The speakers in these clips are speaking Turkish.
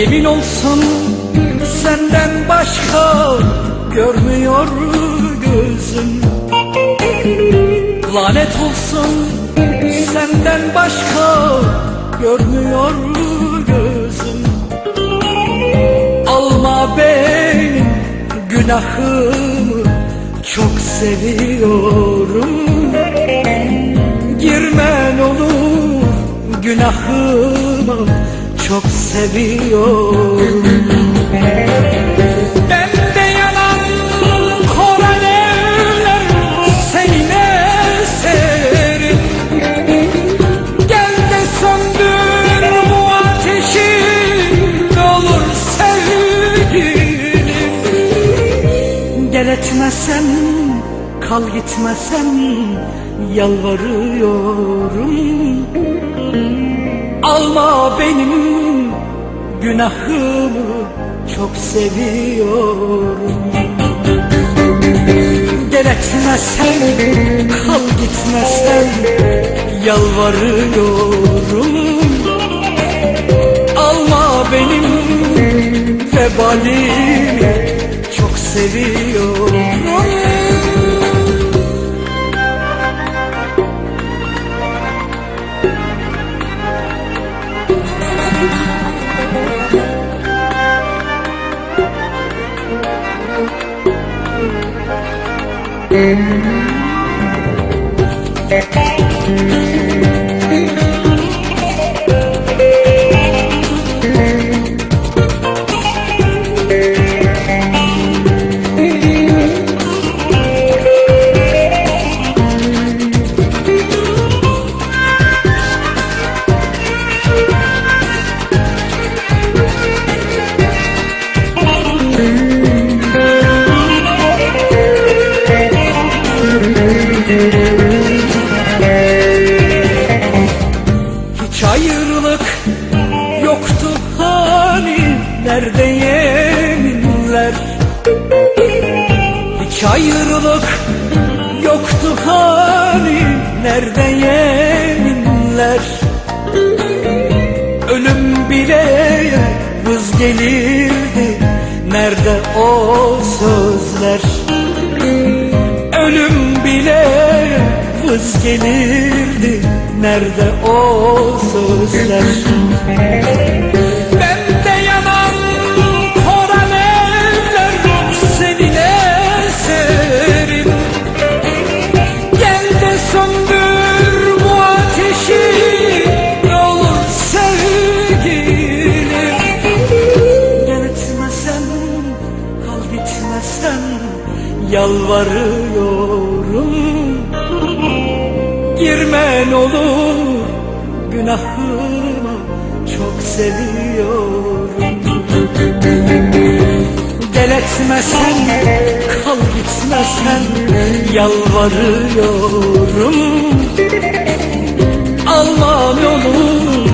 Yemin olsun senden başka görmüyor gözüm. Lanet olsun senden başka görmüyor gözüm. Alma benim günahımı çok seviyorum. Girmen olur günahımı çok seviyorum. Bende yanan koran evler senin eserin Gel de söndür bu ateşi ne olur sevgilim. Gel etmesen kal gitmesen yalvarıyorum. Alma benim günahımı çok seviyorum. Gel etmesen kal gitmesen yalvarıyorum. Alma benim vebalimi çok seviyorum Hiç nerede yeminler? Hiç ayrılık yoktu hani. Nerede yeminler? Ölüm bile vız gelirdi. Nerede o sözler? Ölüm bile vız gelirdi. Nerede o sözler gitmesen Yalvarıyorum. Girmen olur günahıma çok seviyorum. Gel etmesen kal gitmesen yalvarıyorum. Alma ne olur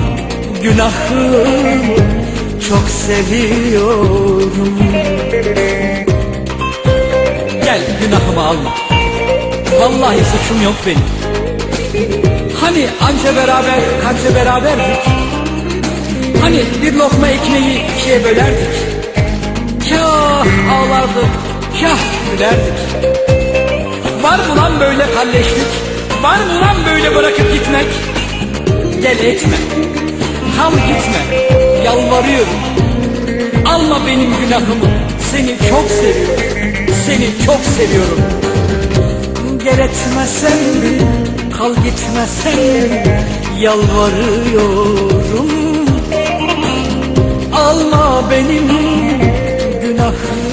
günahımı çok seviyorum alma Vallahi suçum yok benim. Hani anca beraber kanca beraberdik. Hani bir lokma ekmeği ikiye bölerdik. Kah ağlardık kah gülerdik. Var mı lan böyle kalleşlik? Var mı lan böyle bırakıp gitmek? Gel etme. Kal gitme. Yalvarıyorum. Alma benim günahımı. Seni çok seviyorum Seni çok seviyorum. Gel etmesen Kal gitmesen Yalvarıyorum. Alma benim günahımı